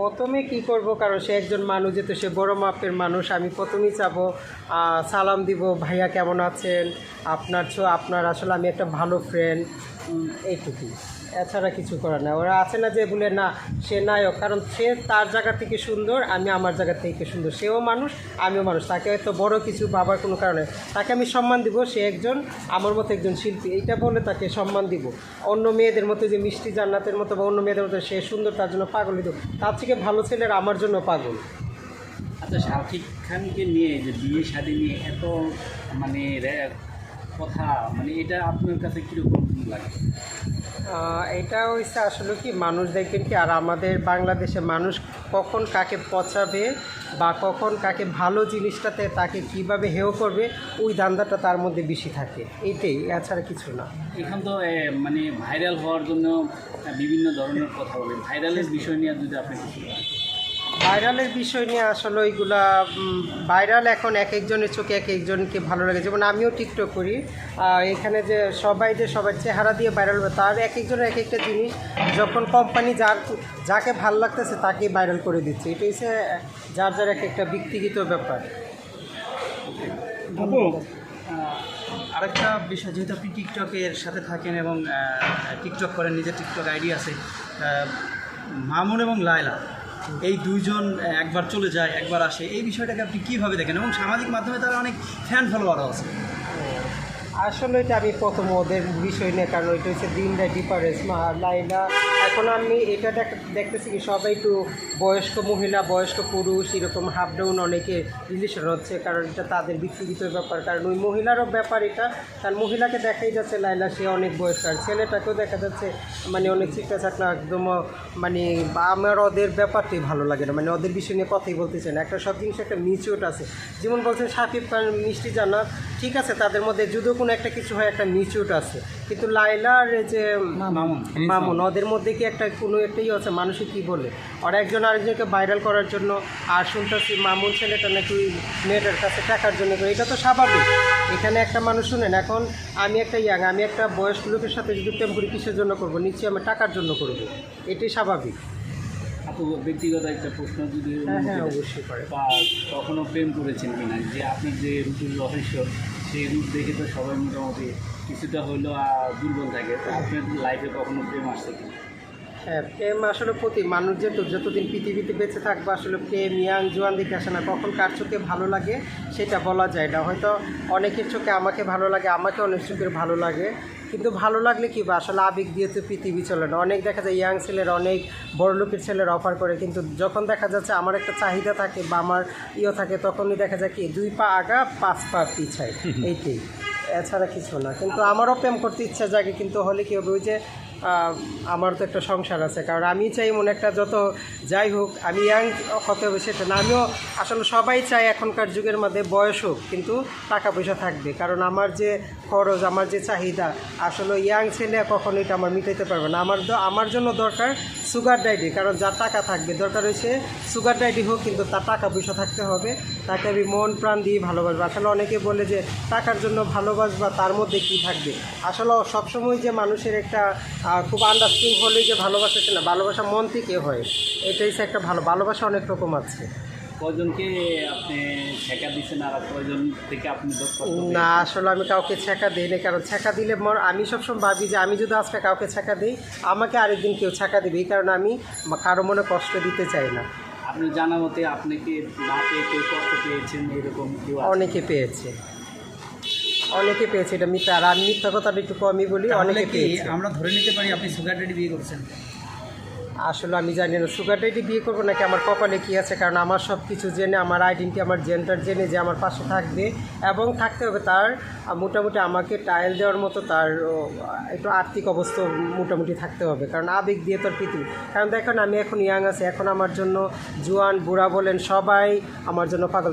প্রথমে কি করব? কারণ সে একজন মানুষ, যেহেতু সে বড় মাপের মানুষ, আমি প্রথমেই চাব সালাম দিব, ভাইয়া কেমন আছেন? আপনার আপনার আসলে আমি একটা ভালো ফ্রেন্ড এইটুকুই। এছাড়া কিছু করার না ওরা আছে না যে বলে, না, সে নায়ক। কারণ সে তার জায়গা থেকে সুন্দর, আমি আমার জায়গা থেকে সুন্দর। সেও মানুষ, আমিও মানুষ। তাকে হয়তো বড় কিছু বাবার কোনো কারণে তাকে আমি সম্মান দিব, সে একজন, আমার মতো একজন শিল্পী। এইটা বলে তাকে সম্মান দিব। অন্য মেয়েদের মতো যে মিষ্টি জান্নাতের মতো বা অন্য মেয়েদের মতো সে সুন্দর, তার জন্য পাগল দিব তার থেকে ভালো ছেলের আমার জন্য পাগল। আচ্ছা শাকিব খানকে নিয়ে যে বিয়ে শাদী নিয়ে এত মানে কথা মানে এটা আপনার কাছে কীরকম লাগে? এটা হচ্ছে আসলে কি মানুষ দেখবেন কি আর আমাদের বাংলাদেশে মানুষ কখন কাকে পচাবে বা কখন কাকে ভালো জিনিসটাতে তাকে কীভাবে হেয় করবে ওই ধান্দাটা তার মধ্যে বেশি থাকে। এইটাই এছাড়া কিছু না। এখন তো মানে ভাইরাল হওয়ার জন্য বিভিন্ন ধরনের কথা বলে ভাইরালের বিষয় নিয়ে যদি আপনি কিছু। ভাইরালের বিষয় নিয়ে আসলে ওইগুলা ভাইরাল এখন এক একজনের চোখে এক একজনকে ভালো লাগে। যেমন আমিও টিকটক করি। এখানে যে সবাই যে সবার চেহারা দিয়ে ভাইরাল তার এক একজনের এক একটা জিনিস যখন কোম্পানি যার যাকে ভালো লাগতেছে তাকে ভাইরাল করে দিচ্ছে। এটা হচ্ছে যার যার এক একটা ব্যক্তিগত ব্যাপার। আরেকটা বিষয়, যেহেতু আপনি টিকটকের সাথে থাকেন এবং টিকটক করেন, নিজের টিকটক আইডি আছে মামুন এবং লায়লা এই দুইজন একবার চলে যায়, একবার আসে। এই বিষয়টাকে আপনি কীভাবে দেখেন? এবং সামাজিক মাধ্যমে তারা অনেক ফ্যান ফলোয়ারও আছে। আসলে এটা আমি প্রথম ওদের বিষয় নিয়ে, কারণ ওইটা হচ্ছে দিন দেয় ডিফারেন্স মা লাইলা এখন আমি এটা দেখ- দেখতেছি কি সবাই একটু বয়স্ক মহিলা, বয়স্ক পুরুষ, এরকম হাফ ডাউন অনেকে রিলেশন হচ্ছে, কারণ এটা তাদের ব্যক্তিগত ব্যাপার। কারণ ওই মহিলারও ব্যাপার এটা, কারণ মহিলাকে দেখাই যাচ্ছে লাইলা সে অনেক বয়স্ক, আর ছেলেটাকেও দেখা যাচ্ছে মানে অনেক চিকটা চাকনা একদম মানে আমার ওদের ব্যাপারটাই ভালো লাগে না মানে ওদের বিষয় নিয়ে কথাই বলতে চাই না। একটা সব জিনিস, একটা মিউচুয়ার আছে। যেমন বলছেন সাকিব খান, মিষ্টি জানা ঠিক আছে, তাদের মধ্যে যদিও কোনো একটা কিছু হয় একটা মিউচুয়ার আছে। কিন্তু লাইলার এই যে মামুন। ওদের মধ্যে কি একটা কোনো একটাই আছে? মানুষে কি বলে? আর একজন আরেকজনকে ভাইরাল করার জন্য আর শুনতেছি মামুন ছেলেটা নাকি মেয়েটার কাছে টাকার জন্য এটা তো স্বাভাবিক। এখানে একটা মানুষ শুনেন এখন আমি একটা ইয়াং আমি একটা বয়স্ক লোকের সাথে যদি প্রেম করি কিসের জন্য করব? নিশ্চয়ই আমি টাকার জন্য করব। এটাই স্বাভাবিক। ব্যক্তিগত একটা প্রশ্ন যদি হ্যাঁ হ্যাঁ অবশ্যই করে। বা কখনো প্রেম করেছেন কিনা? যে আপনি যে রুটির রহস্য সেই রূপ দেখে তো সবাই মোটামুটি কিছুটা হইলেও দুর্বল থাকে। আপনার লাইফে কখনো প্রেম আসছে কিনা? হ্যাঁ প্রেম আসলে প্রতি মানুষ যেহেতু যতদিন পৃথিবীতে বেঁচে থাকবে আসলে প্রেম ইয়াং জোয়ান দিকে আসে না। কখন কার চোখে ভালো লাগে সেটা বলা যায় না। হয়তো অনেকের চোখে আমাকে ভালো লাগে আমাকে অনেক চোখের ভালো লাগে। কিন্তু ভালো লাগলে কি বা? আসলে আবেগ দিয়ে তো পৃথিবী চলে না। অনেক দেখা যায় ইয়াং ছেলের অনেক বড় লোকের ছেলেরা অফার করে। কিন্তু যখন দেখা যাচ্ছে আমার একটা চাহিদা থাকে বা আমার ইয়ে থাকে তখনই দেখা যায় কি দুই পা আগা পাঁচ পা পিছায়। এইটাই। এছাড়া কিছু না। কিন্তু আমারও প্রেম করতে ইচ্ছা জাগে। কিন্তু হলে কি হবে? ওই যে আমার তো একটা সংসার আছে, কারণ আমি চাই মনে একটা যত যাই হোক, আমি ইয়াং হতে হবে সেটা না, আমিও আসলে সবাই চাই এখনকার যুগের মধ্যে বয়স হোক, কিন্তু টাকা পয়সা থাকবে, কারণ আমার যে খরচ, আমার যে চাহিদা, আসলে ইয়াং ছেলে কখনো এটা আমার মিটাইতে পারবে না। আমার আমার জন্য দরকার সুগার ডাইডি কারণ যার টাকা থাকবে, দরকার হয়েছে সুগার ডাইডি হোক, কিন্তু তার টাকা পয়সা থাকতে হবে, তাকে আমি মন প্রাণ দিয়ে ভালোবাসবো। আসলে অনেকে বলে যে, টাকার জন্য ভালোবাসবা, তার মধ্যে কি থাকবে? আসলে সবসময় যে মানুষের একটা আহ, খুব আন্ডারস্ট্যান্ডিং হলেই যে ভালোবাসা সে না ভালোবাসা মন থেকে হয়। এটাই সে একটা ভালো ভালোবাসা অনেক রকম আছে। কয়জনকে আপনি ছেঁকা দিচ্ছেন আর কয়জন থেকে আপনি না আসলে আমি কাউকে ছেঁকা দিই না কারণ ছেঁকা দিলে মর আমি সবসময় ভাবি যে আমি যদি আজকে কাউকে ছেঁকা দিই আমাকে আরেকদিন কেউ ছেঁকা দেবে এই কারণে আমি কারও মনে কষ্ট দিতে চাই না। আপনি জানা মতে আপনি কি না পেয়ে কেউ কষ্ট পেয়েছেন এরকম কেউ অনেকে পেয়েছে। অনেকে পেয়েছে এটা মিথ্যা। আর আমি মিথ্যা কথাটা একটু কমই বলি অনেকে কি পেয়েছে। আমরা ধরে নিতে পারি আপনি সুগার ডেডি বিয়ে করছেন? আসলে আমি জানি না সুগার ডেডি বিয়ে করব নাকি আমার কপালে কী আছে? কারণ আমার সব কিছু জেনে আমার আইডেন্টি আমার জেন্ডার জেনে যে আমার পাশে থাকবে এবং থাকতে হবে তার মোটামুটি আমাকে টাইল দেওয়ার মতো তার একটু আর্থিক অবস্থা মোটামুটি থাকতে হবে। কারণ আবেগ দিয়ে তোর পৃথিবী। কারণ দেখেন আমি এখন ইয়াং আছি এখন আমার জন্য জোয়ান বুড়া বলেন সবাই আমার জন্য পাগল।